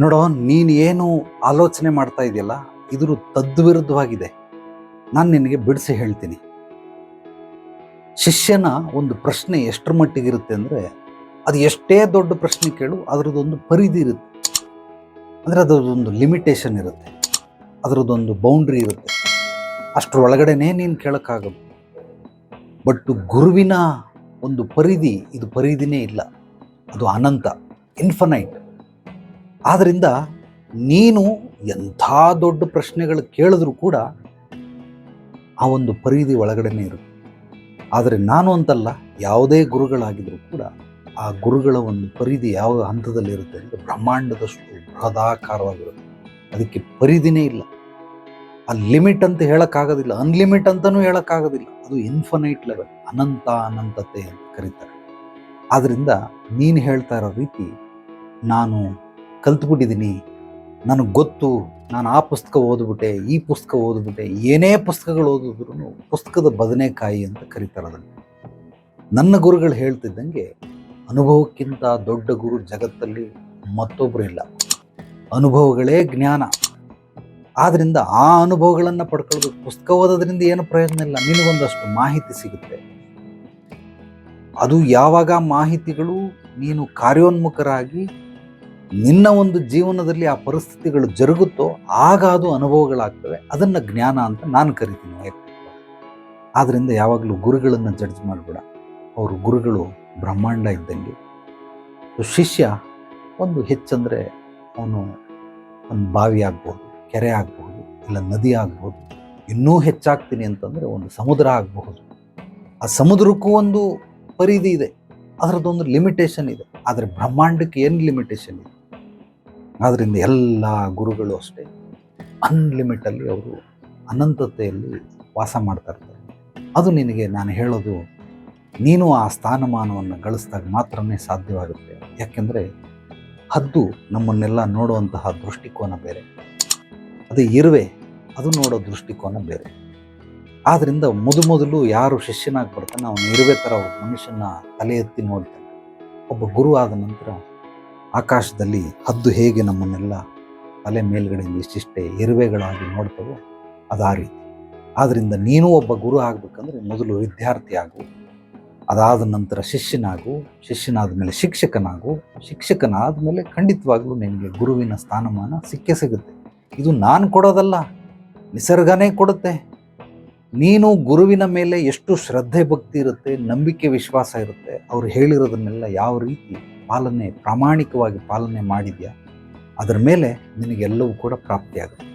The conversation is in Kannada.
ನೋಡೋ, ನೀನು ಏನು ಆಲೋಚನೆ ಮಾಡ್ತಾ ಇದೆಯಲ್ಲ, ಇದ್ರ ತದ್ವಿರುದ್ಧವಾಗಿದೆ. ನಾನು ನಿನಗೆ ಬಿಡಿಸಿ ಹೇಳ್ತೀನಿ. ಶಿಷ್ಯನ ಒಂದು ಪ್ರಶ್ನೆ ಎಷ್ಟರ ಮಟ್ಟಿಗಿರುತ್ತೆ ಅಂದರೆ, ಅದು ಎಷ್ಟೇ ದೊಡ್ಡ ಪ್ರಶ್ನೆ ಕೇಳು, ಅದರದ್ದೊಂದು ಪರಿಧಿ ಇರುತ್ತೆ. ಅಂದರೆ ಅದರದೊಂದು ಲಿಮಿಟೇಷನ್ ಇರುತ್ತೆ. ಅದರದ್ದೊಂದು ಬೌಂಡ್ರಿ ಇರುತ್ತೆ. ಅಷ್ಟರೊಳಗಡೆನೇ ನೀನು ಕೇಳೋಕ್ಕಾಗದು ಬಟ್ ಗುರುವಿನ ಒಂದು ಪರಿಧಿ, ಇದು ಪರಿಧಿನೇ ಇಲ್ಲ. ಅದು ಅನಂತ ಇನ್ಫನೈಟ್ ಆದ್ದರಿಂದ ನೀನು ಎಂಥ ದೊಡ್ಡ ಪ್ರಶ್ನೆಗಳು ಕೇಳಿದ್ರೂ ಕೂಡ ಆ ಒಂದು ಪರಿಧಿ ಒಳಗಡೆನೇ ಇರುತ್ತೆ. ಆದರೆ ನಾನು ಅಂತಲ್ಲ, ಯಾವುದೇ ಗುರುಗಳಾಗಿದ್ರೂ ಕೂಡ ಆ ಗುರುಗಳ ಒಂದು ಪರಿಧಿ ಯಾವ ಹಂತದಲ್ಲಿರುತ್ತೆ ಅಂದರೆ ಬ್ರಹ್ಮಾಂಡದಷ್ಟು ಬೃಹದಾಕಾರವಾಗಿರುತ್ತೆ. ಅದಕ್ಕೆ ಪರಿಧಿನೇ ಇಲ್ಲ. ಆ ಲಿಮಿಟ್ ಅಂತ ಹೇಳೋಕ್ಕಾಗೋದಿಲ್ಲ. ಅನ್ಲಿಮಿಟ್ ಅಂತಲೂ ಹೇಳೋಕ್ಕಾಗೋದಿಲ್ಲ. ಅದು ಇನ್ಫನೈಟ್ ಲೆವೆಲ್ ಅನಂತ ಅನಂತತೆ ಅಂತ ಕರೀತಾರೆ. ಆದ್ದರಿಂದ ನೀನು ಹೇಳ್ತಾ ಇರೋ ರೀತಿ ನಾನು ಕಲ್ತ್ಬಿಟ್ಟಿದ್ದೀನಿ. ನನಗೆ ಗೊತ್ತು, ನಾನು ಆ ಪುಸ್ತಕ ಓದ್ಬಿಟ್ಟೆ, ಈ ಪುಸ್ತಕ ಓದ್ಬಿಟ್ಟೆ, ಏನೇ ಪುಸ್ತಕಗಳು ಓದಿದ್ರು ಪುಸ್ತಕದ ಬದನೆಕಾಯಿ ಅಂತ ಕರೀತಾರೆ ಅದನ್ನು. ನನ್ನ ಗುರುಗಳು ಹೇಳ್ತಿದ್ದಂಗೆ, ಅನುಭವಕ್ಕಿಂತ ದೊಡ್ಡ ಗುರು ಜಗತ್ತಲ್ಲಿ ಮತ್ತೊಬ್ಬರು ಇಲ್ಲ. ಅನುಭವಗಳೇ ಜ್ಞಾನ. ಆದ್ದರಿಂದ ಆ ಅನುಭವಗಳನ್ನು ಪಡ್ಕೊಳ್ಬೇಕು ಪುಸ್ತಕ ಓದೋದ್ರಿಂದ ಏನು ಪ್ರಯೋಜನ ಇಲ್ಲ. ನಿನಗೊಂದಷ್ಟು ಮಾಹಿತಿ ಸಿಗುತ್ತೆ. ಅದು ಯಾವಾಗ ಮಾಹಿತಿಗಳು ನೀನು ಕಾರ್ಯೋನ್ಮುಖರಾಗಿ ನಿನ್ನ ಒಂದು ಜೀವನದಲ್ಲಿ ಆ ಪರಿಸ್ಥಿತಿಗಳು ಜರುಗುತ್ತೋ ಆಗ ಅದು ಅನುಭವಗಳಾಗ್ತವೆ. ಅದನ್ನು ಜ್ಞಾನ ಅಂತ ನಾನು ಕರಿತೀನಿ ವೈಯಕ್ತಿಕ ಆದ್ದರಿಂದ ಯಾವಾಗಲೂ ಗುರುಗಳನ್ನು ಜಡ್ಜ್ ಮಾಡಬೇಡ. ಅವರು ಗುರುಗಳು ಬ್ರಹ್ಮಾಂಡ ಇದ್ದಂಗೆ. ಶಿಷ್ಯ ಒಂದು ಹೆಚ್ಚಂದರೆ ಅವನು ಒಂದು ಬಾವಿ ಆಗ್ಬೋದು ಕೆರೆ ಆಗ್ಬಹುದು, ಇಲ್ಲ ನದಿ ಆಗಬಹುದು, ಇನ್ನೂ ಹೆಚ್ಚಾಗ್ತೀನಿ ಅಂತಂದರೆ ಒಂದು ಸಮುದ್ರ ಆಗಬಹುದು. ಆ ಸಮುದ್ರಕ್ಕೂ ಒಂದು ಪರಿಧಿ ಇದೆ. ಅದರದ್ದೊಂದು ಲಿಮಿಟೇಷನ್ ಇದೆ. ಆದರೆ ಬ್ರಹ್ಮಾಂಡಕ್ಕೆ ಏನು ಲಿಮಿಟೇಷನ್ ಇದೆ? ಆದ್ದರಿಂದ ಎಲ್ಲ ಗುರುಗಳು ಅಷ್ಟೇ ಅನ್ಲಿಮಿಟಲ್ಲಿ ಅವರು ಅನಂತತೆಯಲ್ಲಿ ವಾಸ ಮಾಡ್ತಾ ಇರ್ತಾರೆ. ಅದು ನಿನಗೆ ನಾನು ಹೇಳೋದು, ನೀನು ಆ ಸ್ಥಾನಮಾನವನ್ನು ಗಳಿಸಿದಾಗ ಮಾತ್ರನೇ ಸಾಧ್ಯವಾಗುತ್ತೆ. ಯಾಕೆಂದರೆ ಹದ್ದು ನಮ್ಮನ್ನೆಲ್ಲ ನೋಡುವಂತಹ ದೃಷ್ಟಿಕೋನ ಬೇರೆ. ಅದೇ ಇರುವೆ, ಅದು ನೋಡೋ ದೃಷ್ಟಿಕೋನ ಬೇರೆ. ಆದ್ದರಿಂದ ಮೊದಲು ಮೊದಲು ಯಾರು ಶಿಷ್ಯನಾಗಿ ಬರ್ತಾನೆ ಅವನು ಇರುವೆ ಥರ ಮನುಷ್ಯನ ತಲೆ ಎತ್ತಿ ನೋಡ್ತಾನೆ ಒಬ್ಬ ಗುರು ಆದ ನಂತರ ಆಕಾಶದಲ್ಲಿ ಹದ್ದು ಹೇಗೆ ನಮ್ಮನ್ನೆಲ್ಲ ತಲೆ ಮೇಲ್ಗಡೆ ಇಷ್ಟಿಷ್ಟೇ ಇರುವೆಗಳಾಗಿ ನೋಡ್ತವೋ ಅದಾ ರೀತಿ. ಆದ್ದರಿಂದ ನೀನು ಒಬ್ಬ ಗುರು ಆಗಬೇಕಂದ್ರೆ ಮೊದಲು ವಿದ್ಯಾರ್ಥಿ ಆಗು. ಅದಾದ ನಂತರ ಶಿಷ್ಯನಾಗು, ಶಿಷ್ಯನಾದ ಮೇಲೆ ಶಿಕ್ಷಕನಾಗು. ಶಿಕ್ಷಕನಾದ ಮೇಲೆ ಖಂಡಿತವಾಗ್ಲೂ ನಿನಗೆ ಗುರುವಿನ ಸ್ಥಾನಮಾನ ಸಿಕ್ಕೇ ಸಿಗುತ್ತೆ. ಇದು ನಾನು ಕೊಡೋದಲ್ಲ, ನಿಸರ್ಗನೇ ಕೊಡುತ್ತೆ. ನೀನು ಗುರುವಿನ ಮೇಲೆ ಎಷ್ಟು ಶ್ರದ್ಧೆ, ಭಕ್ತಿ ಇರುತ್ತೆ, ನಂಬಿಕೆ, ವಿಶ್ವಾಸ ಇರುತ್ತೆ, ಅವ್ರು ಹೇಳಿರೋದನ್ನೆಲ್ಲ ಯಾವ ರೀತಿ ಪಾಲನೆ ಪ್ರಾಮಾಣಿಕವಾಗಿ ಪಾಲನೆ ಮಾಡಿದೆಯಾ? ಅದರ ಮೇಲೆ ನಿನಗೆಲ್ಲವೂ ಕೂಡ ಪ್ರಾಪ್ತಿಯಾಗುತ್ತೆ.